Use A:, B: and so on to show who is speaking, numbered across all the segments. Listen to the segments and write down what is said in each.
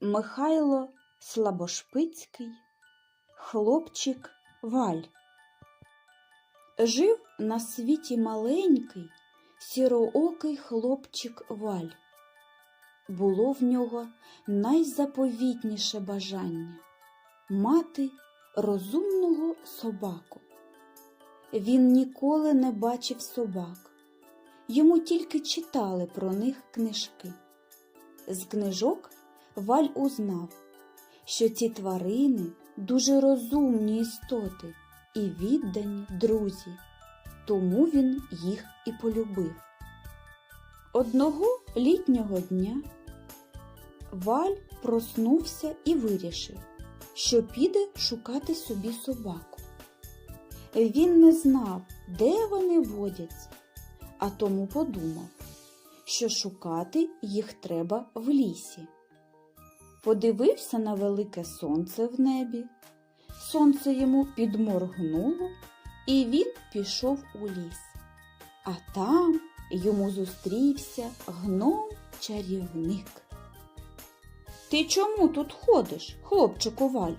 A: Михайло Слабошпицький, хлопчик Валь. Жив на світі маленький, сіроокий хлопчик Валь. Було в нього найзаповітніше бажання мати розумного собаку. Він ніколи не бачив собак, йому тільки читали про них книжки. З книжок Валь узнав, що ці тварини дуже розумні істоти і віддані друзі, тому він їх і полюбив. Одного літнього дня Валь проснувся і вирішив, що піде шукати собі собаку. Він не знав, де вони водяться, а тому подумав, що шукати їх треба в лісі. Подивився на велике сонце в небі. Сонце йому підморгнуло, і він пішов у ліс. А там йому зустрівся гном чарівник. Ти чому тут ходиш, хлопчику Валь?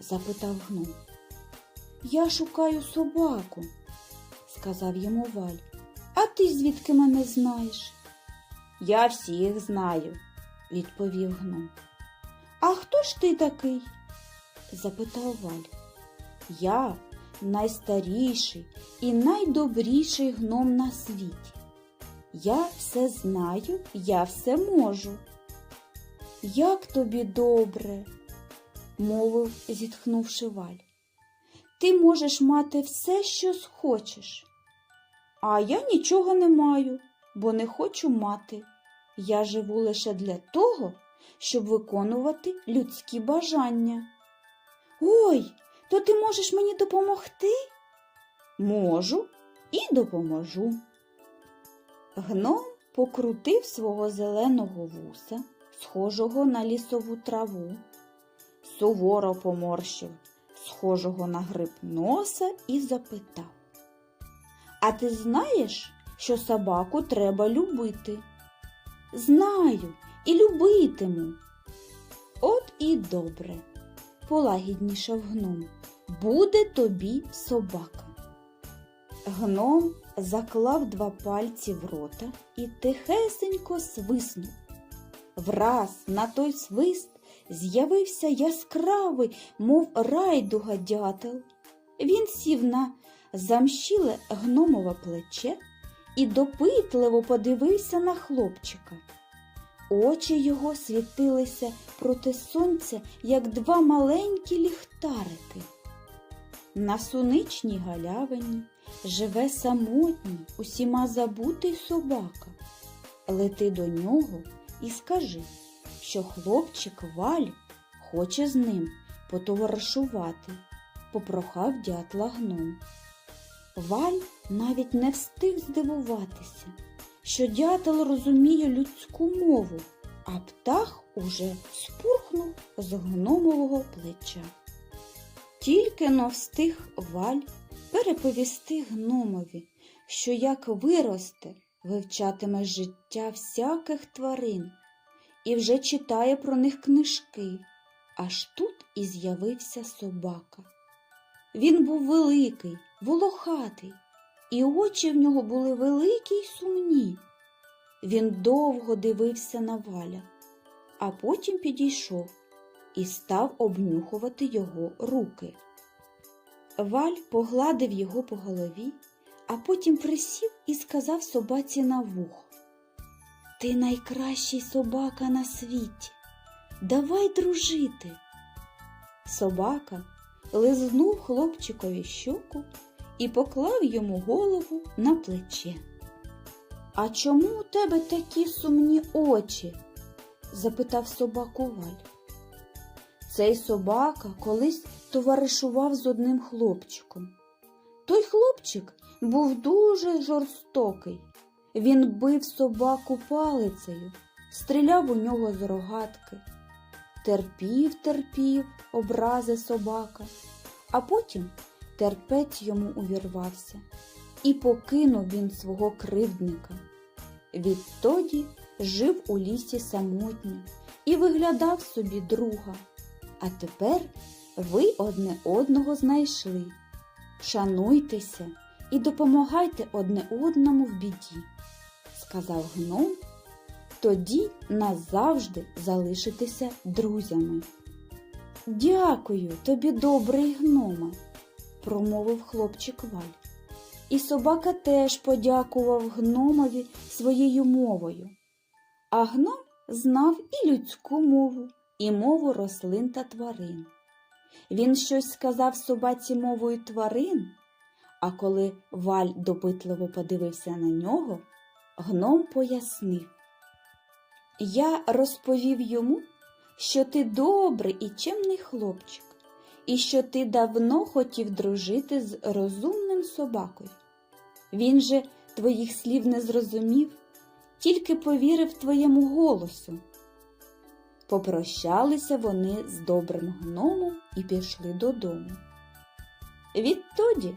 A: запитав гном. Я шукаю собаку, сказав йому Валь. А ти звідки мене знаєш? Я всіх знаю, відповів гном. А хто ж ти такий? запитав Валь. Я найстаріший і найдобріший гном на світі. Я все знаю, я все можу. Як тобі добре, мовив, зітхнувши Валь. Ти можеш мати все, що схочеш. А я нічого не маю, бо не хочу мати. Я живу лише для того, щоб виконувати людські бажання. Ой, то ти можеш мені допомогти? Можу і допоможу. Гном покрутив свого зеленого вуса, схожого на лісову траву, суворо поморщив схожого на гриб носа і запитав. А ти знаєш, що собаку треба любити? Знаю і любитиму. От і добре, полагіднішав гном. Буде тобі собака. Гном заклав два пальці в рота і тихесенько свиснув. Враз на той свист з'явився яскравий, мов райдуга дятел. Він сів на замщіле гномове плече і допитливо подивився на хлопчика. Очі його світилися проти сонця, як два маленькі ліхтарики. На суничній галявині живе самотній, усіма забутий собака. Лети до нього і скажи, що хлопчик Валь хоче з ним потоваришувати, попрохав дятла гном. Валь навіть не встиг здивуватися, що дятел розуміє людську мову, а птах уже спурхнув з гномового плеча. Тільки но встиг Валь переповісти гномові, що як виросте, вивчатиме життя всяких тварин і вже читає про них книжки. Аж тут і з'явився собака. Він був великий, волохатий, і очі в нього були великі й сумні. Він довго дивився на валя, а потім підійшов і став обнюхувати його руки. Валь погладив його по голові, а потім присів і сказав собаці на вухо. Ти найкращий собака на світі. Давай дружити. Собака лизнув хлопчикові щоку і поклав йому голову на плече. А чому у тебе такі сумні очі? запитав собаку Валь. Цей собака колись товаришував з одним хлопчиком. Той хлопчик був дуже жорстокий. Він бив собаку палицею, стріляв у нього з рогатки, терпів, терпів образи собака, а потім терпець йому увірвався, і покинув він свого кривдника. Відтоді жив у лісі самотньо, і виглядав собі друга. А тепер ви одне одного знайшли. Шануйтеся і допомагайте одне одному в біді, сказав гном. Тоді назавжди залишитеся друзями. Дякую тобі, добрий гноме, промовив хлопчик Валь. І собака теж подякував гномові своєю мовою. А гном знав і людську мову, і мову рослин та тварин. Він щось сказав собаці мовою тварин, а коли Валь допитливо подивився на нього, гном пояснив. Я розповів йому, що ти добрий і чемний хлопчик, і що ти давно хотів дружити з розумним собакою. Він же твоїх слів не зрозумів, тільки повірив твоєму голосу. Попрощалися вони з добрим гномом і пішли додому. Відтоді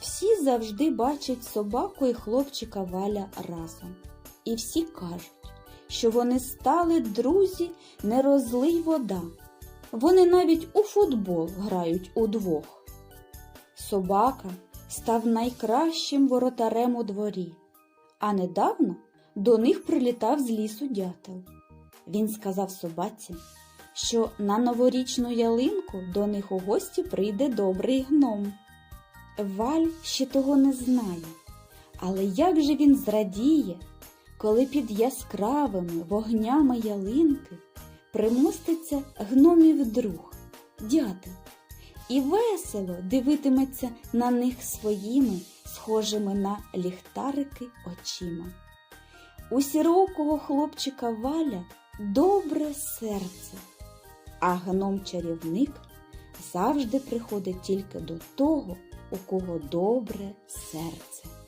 A: всі завжди бачать собаку і хлопчика Валя разом, і всі кажуть, що вони стали друзі не розлий вода. Вони навіть у футбол грають удвох. Собака став найкращим воротарем у дворі, а недавно до них прилітав з лісу дятел. Він сказав собаці, що на новорічну ялинку до них у гості прийде добрий гном. Валь ще того не знає, але як же він зрадіє, коли під яскравими вогнями ялинки примоститься гномів друг, дятел, і весело дивитиметься на них своїми, схожими на ліхтарики очима. У сірокого хлопчика Валя добре серце, а гном-чарівник завжди приходить тільки до того, у кого добре серце.